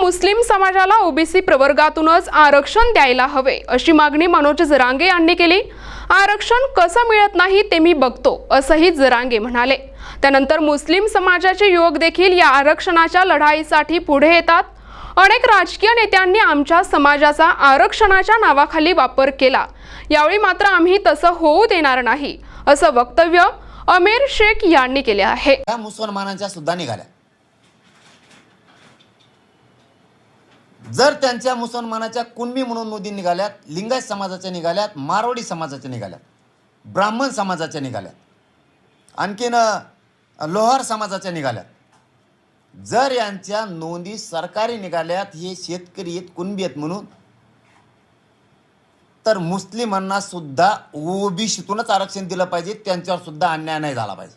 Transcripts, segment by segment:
मुस्लिम समाजाला ओबीसी प्रवर्गातूनच आरक्षण द्यायला हवे अशी मागणी मनोज जरांगे यांनी केली. आरक्षण कसं मिळत नाही ते मी बघतो असंही जरांगे म्हणाले. त्यानंतर मुस्लिम समाजाचे युवक देखील या आरक्षणाच्या लढाईसाठी पुढे येतात. अनेक राजकीय नेत्यांनी आमच्या समाजाचा आरक्षणाच्या नावाखाली वापर केला. यावेळी मात्र आम्ही तसं होऊ देणार नाही असं वक्तव्य अमेर शेख यांनी केले आहे. मुसलमानांच्या सुद्धा निघाल्या. जर त्यांच्या मुसलमानाच्या कुणबी म्हणून नोंदी निघाल्यात लिंगायत समाजाच्या निघाल्यात मारवाडी समाजाच्या निघाल्यात ब्राह्मण समाजाच्या निघाल्यात आणखीन लोहार समाजाच्या निघाल्यात जर यांच्या नोंदी सरकारी निघाल्यात हे शेतकरी आहेत कुणबी आहेत म्हणून तर मुस्लिमांना सुद्धा ओबीसीतूनच आरक्षण दिलं पाहिजे त्यांच्यावर सुद्धा अन्याय नाही झाला पाहिजे.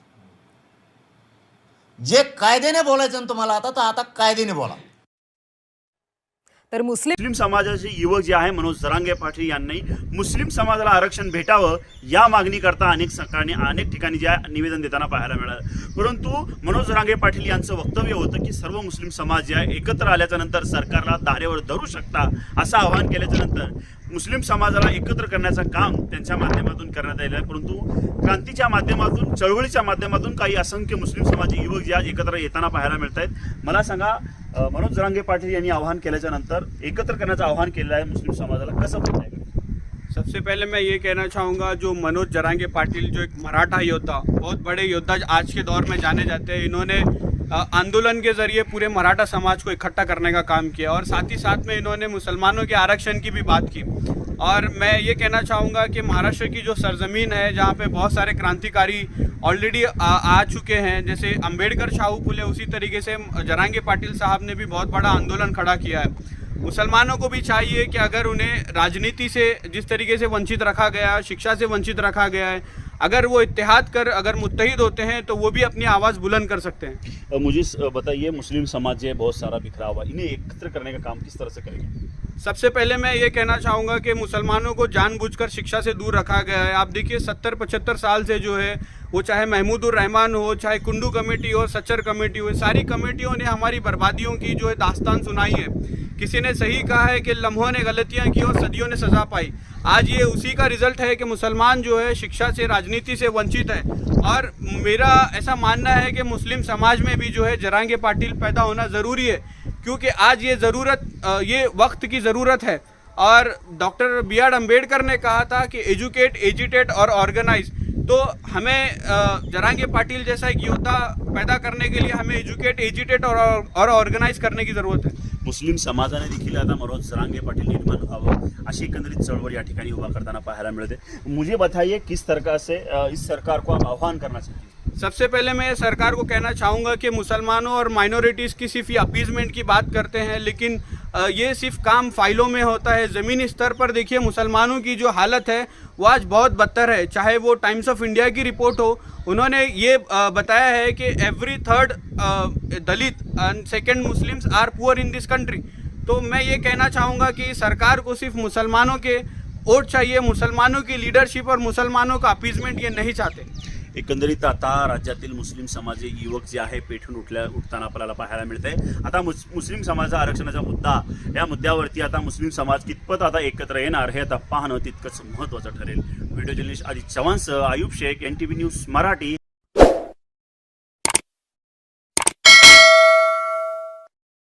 जे कायद्याने बोलायचं तुम्हाला आता तर आता कायद्याने बोला. तर मुस्लिम मुस्लिम समाजाचे युवक जे आहे मनोज जरांगे पाटील यांनी मुस्लिम समाजाला आरक्षण भेटावं या मागणी करता अनेक सरकारने अनेक ठिकाणी ज्या निवेदन देताना पाहायला मिळालं. परंतु मनोज जरांगे पाटील यांचं वक्तव्य होतं की सर्व मुस्लिम समाज जे आहे एकत्र आल्याच्यानंतर सरकारला धारेवर धरू शकता असं आवाहन केल्याच्यानंतर मुस्लिम समाजाला एकत्र करण्याचं काम त्यांच्या माध्यमातून करण्यात आलेलं आहे. परंतु क्रांतीच्या माध्यमातून चळवळीच्या माध्यमातून काही असंख्य मुस्लिम समाज युवक जे आज एकत्र येताना पाहायला मिळत आहेत मला सांगा मनोज जरांगे पाटील आवाहन केल्याच्या एकत्र करण्याचं आवाहन केलेलं आहे मुस्लिम समाजाला. कसं आहे सबसे पहले मैं ये कहना चाहूँगा, जो मनोज जरांगे पाटिल, जो एक मराठा योद्धा, बहुत बड़े योद्धा आज के दौर में जाने जाते हैं, इन्होंने आंदोलन के ज़रिए पूरे मराठा समाज को इकट्ठा करने का काम किया और साथ ही साथ में इन्होंने मुसलमानों के आरक्षण की भी बात की। और मैं ये कहना चाहूँगा कि महाराष्ट्र की जो सरजमीन है, जहाँ पे बहुत सारे क्रांतिकारी ऑलरेडी आ, आ चुके हैं। जैसे अंबेडकर शाहू फुले उसी तरीके से जरांगे पाटिल साहब ने भी बहुत बड़ा आंदोलन खड़ा किया है। मुसलमानों को भी चाहिए कि अगर उन्हें राजनीति से जिस तरीके से वंचित रखा गया है शिक्षा से वंचित रखा गया है अगर वो इतिहाद कर अगर मुत्तहिद होते हैं तो वो भी अपनी आवाज़ बुलंद कर सकते हैं। मुझे बताइए मुस्लिम समाज है बहुत सारा बिखरा हुआ इन्हें एकत्र करने का काम किस तरह से करेंगे? सबसे पहले मैं ये कहना चाहूँगा कि मुसलमानों को जानबूझकर शिक्षा से दूर रखा गया है। आप देखिए, सत्तर, पचहत्तर साल से जो है, वो चाहे महमूदुर रहमान हो, चाहे कुंडू कमेटी हो, सच्चर कमेटी हो, सारी कमेटियों ने हमारी बर्बादियों की जो है दास्तान सुनाई है। किसी ने सही कहा है कि लम्हों ने गलतियाँ की और सदियों ने सजा पाई। आज ये उसी का रिज़ल्ट है कि मुसलमान जो है, शिक्षा से, राजनीति से वंचित है। और मेरा ऐसा मानना है कि मुस्लिम समाज में भी जो है, जरांगे पाटिल पैदा होना ज़रूरी है। क्योंकि आज ये ज़रूरत ये वक्त की ज़रूरत है। और डॉक्टर बी आर अंबेडकर ने कहा था कि एजुकेट, एजिटेट और ऑर्गेनाइज। तो हमें जरांगे पाटिल जैसा एक योद्धा पैदा करने के लिए हमें एजुकेट, एजिटेट और और करने की ज़रूरत है। मुस्लिम समाजाने देखील आता मनोज जरांगे पाटील निर्माण व्हावं, अशी एकंदरीत चळवळ या उभा करताना पाहायला मिळते. मुझे बताइए किस तरह से इस सरकार को आप आह्वान करना चाहिए सबसे पहले मैं सरकार को कहना चाहूँगा कि मुसलमानों और माइनॉरिटीज़ की सिर्फ़ अपीजमेंट की बात करते हैं, लेकिन ये सिर्फ़ काम फाइलों में होता है। ज़मीनी स्तर पर देखिए, मुसलमानों की जो हालत है, वो आज बहुत बदतर है। चाहे वो टाइम्स ऑफ़ इंडिया की रिपोर्ट हो, उन्होंने ये बताया है कि every third Dalit and second Muslims are poor in this country तो मैं ये कहना चाहूँगा कि सरकार को सिर्फ़ मुसलमानों के वोट चाहिए, मुसलमानों की लीडरशिप और मुसलमानों का अपीजमेंट ये नहीं चाहते। एकंदरीत आता राज्यातील मुस्लिम समाज युवक जे आहे पेठून उठल्या उठताना आपल्याला पाहायला मिळत आहे आता मुस मुस्लिम समाजाचा आरक्षणाचा मुद्दा. या मुद्द्यावरती आता मुस्लिम समाज कितपत आता एकत्र येणार हे आता पाहणं तितकंच महत्त्वाचं ठरेल. Video journalist Ajit चव्हाणसह Ayub Shaikh N T V news Marathi.